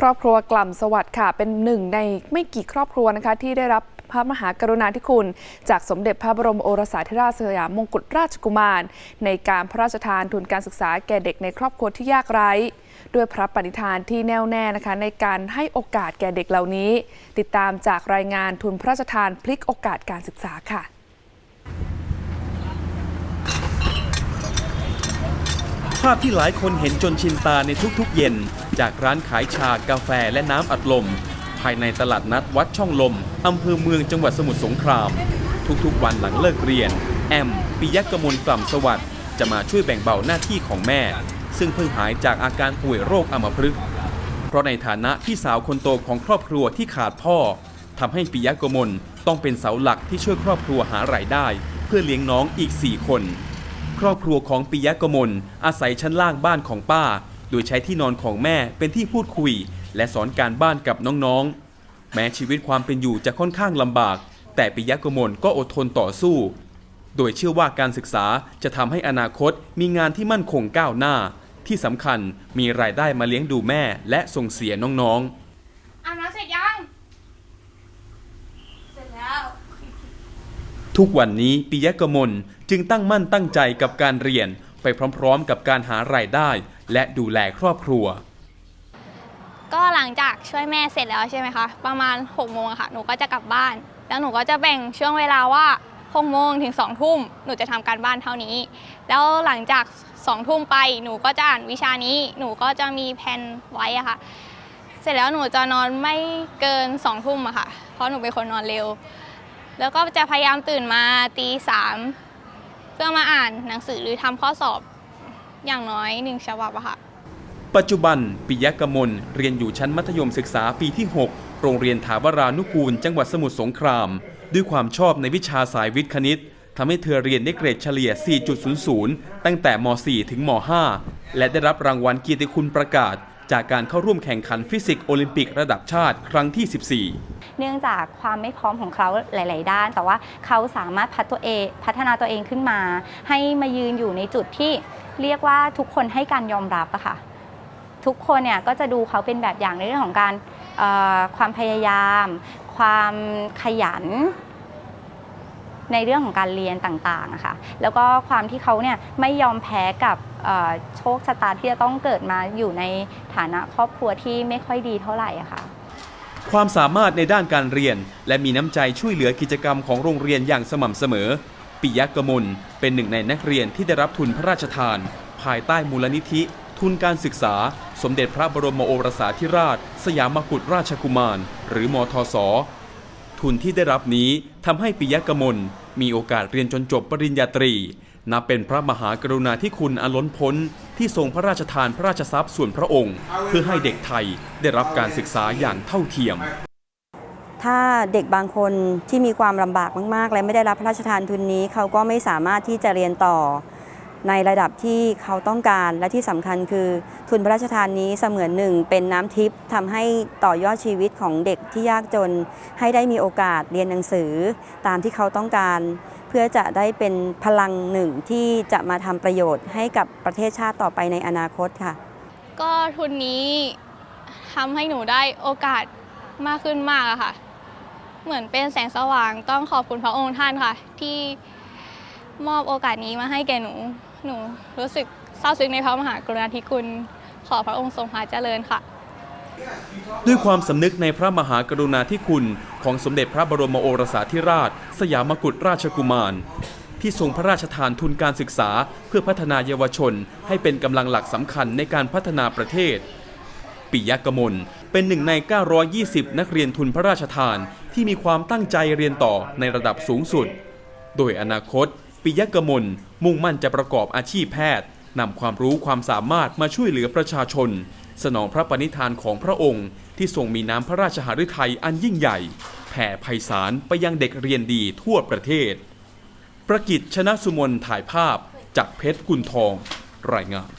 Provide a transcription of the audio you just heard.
ครอบครัวกล่ำสวัสดิ์ค่ะ เป็นหนึ่งในไม่กี่ครอบครัวนะคะที่ได้รับพระมหากรุณาธิคุณ จากสมเด็จพระบรมโอรสาธิราชสยามมงกุฎราชกุมาร ในการพระราชทานทุนการศึกษาแก่เด็กในครอบครัวที่ยากไร้ ด้วยพระปณิธานที่แน่วแน่นะคะ ในการให้โอกาสแก่เด็กเหล่านี้ ติดตามจากรายงานทุนพระราชทานพลิกโอกาสการศึกษาค่ะภาพที่หลายคนเห็นจนชินตาในทุกๆ เย็น จากร้านขายชากาแฟและน้ำอัดลม ภายในตลาดนัดวัดช่องลมอำเภอเมืองจังหวัดสมุทรสงคราม ทุกๆวันหลังเลิกเรียน แอมปิยกมลกล่ำสวัสดิ์จะมาช่วยแบ่งเบาหน้าที่ของแม่ ซึ่งเพิ่งหายจากอาการป่วยโรคอัมพฤกษ์เพราะในฐานะพี่สาวคนโตของครอบครัวที่ขาดพ่อทำให้ปิยกมลต้องเป็นเสาหลักที่ช่วยครอบครัวหารายได้ เพื่อเลี้ยงน้องอีก 4 คน ครอบครัวของปิยะกมลอาศัยชั้นล่างบ้านของป้า โดยใช้ที่นอนของแม่เป็นที่พูดคุย และสอนการบ้านกับน้องๆ แม้ชีวิตความเป็นอยู่จะค่อนข้างลำบาก แต่ปิยะกมลก็อดทนต่อสู้ โดยเชื่อว่าการศึกษาจะทำให้อนาคตมีงานที่มั่นคงก้าวหน้า ที่สำคัญมีรายได้มาเลี้ยงดูแม่และส่งเสียน้องๆอาบน้ำเสร็จยัง เสร็จแล้วทุกวันนี้ปิยะกมลจึงตั้งมั่นตั้งใจกับการเรียนไปพร้อมๆ กับการหารายได้ และดูแลครอบครัว ก็หลังจากช่วยแม่เสร็จแล้วใช่ไหมคะ ประมาณ6กโมงค่ะ หนูก็จะกลับบ้าน แล้วหนูก็จะแบ่งช่วงเวลาว่า6โมงถึง2ทุ่มหนูจะทำการบ้านเท่านี้ แล้วหลังจาก2ทุ่มไปหนูก็จะอ่านวิชานี้ หนูก็จะมีแผนไว้อะค่ะ เสร็จแล้วหนูจะนอนไม่เกิน2ทุ่มอะค่ะ เพราะหนูเป็นคนนอนเร็ว แล้วก็จะพยายามตื่นมาตีสามเพื่อมาอ่านหนังสือหรือทำข้อสอบ อย่างน้อยหนึ่งฉบับอะค่ะ ปัจจุบันปิยะกมลเรียนอยู่ชั้นมัธยมศึกษาปีที่ 6 โรงเรียนถาวรานุกูล จังหวัดสมุทรสงคราม ด้วยความชอบในวิชาสายวิทย์คณิตทำให้เธอเรียนได้เกรดเฉลี่ย 4.00 ตั้งแต่ม .4 ถึงม .5 และได้รับรางวัลเกียรติคุณประกาศ จากการเข้าร่วมแข่งขันฟิสิกส์โอลิมปิกระดับชาติครั้งที่ 14 เนื่องจากความไม่พร้อมของเขาหลาย ๆ ด้าน แต่ว่าเขาสามารถพัฒตัวเองพัฒนาตัวเองขึ้นมา ให้มายืนอยู่ในจุดที่เรียกว่าทุกคนให้การยอมรับอะค่ะทุกคนเนี่ยก็จะดูเขาเป็นแบบอย่างในเรื่องของการความพยายาม ความขยัน ในเรื่องของการเรียนต่างๆอะค่ะแล้วก็ความที่เขาเนี่ยไม่ยอมแพ้กับโชคชะตาที่จะต้องเกิดมาอยู่ในฐานะครอบครัวที่ไม่ค่อยดีเท่าไหร่ะค่ะความสามารถในด้านการเรียน และมีน้ำใจช่วยเหลือกิจกรรมของโรงเรียนอย่างสม่ำเสมอ ปิยะกมลเป็นหนึ่งในนักเรียนที่ได้รับทุนพระราชทาน ภายใต้มูลนิธิ ทุนการศึกษา สมเด็จพระบรมโอรสาธิราช สยามกุฎราชกุมาร หรือมทศ ทุนที่ได้รับนี้ทำให้ปิยะกมลมีโอกาสเรียนจนจบปริญญาตรี นับเป็นพระมหากรุณาธิคุณอันล้นพ้น ที่ทรงพระราชทานพระราชทรัพย์ส่วนพระองค์ เพื่อให้เด็กไทยได้รับการศึกษาอย่างเท่าเทียม ถ้าเด็กบางคนที่มีความลำบากมาก ๆ และไม่ได้รับพระราชทานทุนนี้ เขาก็ไม่สามารถที่จะเรียนต่อ ในระดับที่เขาต้องการและที่สำคัญคือ ทุนพระราชทานนี้เสมือนหนึ่งเป็นน้ำทิพย์ทำให้ต่อยอดชีวิตของเด็กที่ยากจน ให้ได้มีโอกาสเรียนหนังสือ ตามที่เขาต้องการ เพื่อจะได้เป็นพลังหนึ่งที่จะมาทำประโยชน์ให้กับประเทศชาติต่อไปในอนาคตค่ะ ก็ทุนนี้ทำให้หนูได้โอกาสมากขึ้นมากอะค่ะ เหมือนเป็นแสงสว่างต้องขอบคุณพระองค์ท่านค่ะ ที่มอบโอกาสนี้มาให้แก่หนู หนูรู้สึกซาบซึ้งในพระมหากรุณาธิคุณ ขอพระองค์ทรงพระเจริญค่ะ ด้วยความสำนึกในพระมหากรุณาธิคุณของสมเด็จพระบรมโอรสาธิราช สยามกุฎราชกุมาร ที่ทรงพระราชทานทุนการศึกษา เพื่อพัฒนาเยาวชน ให้เป็นกำลังหลักสำคัญในการพัฒนาประเทศ ปิยะกมลเป็นหนึ่งใน 920 นักเรียนทุนพระราชทานที่มีความตั้งใจเรียนต่อในระดับสูงสุด โดยอนาคต ปิยะกมล มุ่งมั่นจะประกอบอาชีพแพทย์นำความรู้ความสามารถมาช่วยเหลือประชาชน สนองพระปณิธานของพระองค์ ที่ทรงมีน้ำพระราชหฤทัยอันยิ่งใหญ่ แผ่ไพศาลไปยังเด็กเรียนดีทั่วประเทศ ประกิจชนะสุมนถ่ายภาพจากเพชรกุลทอง รายงาน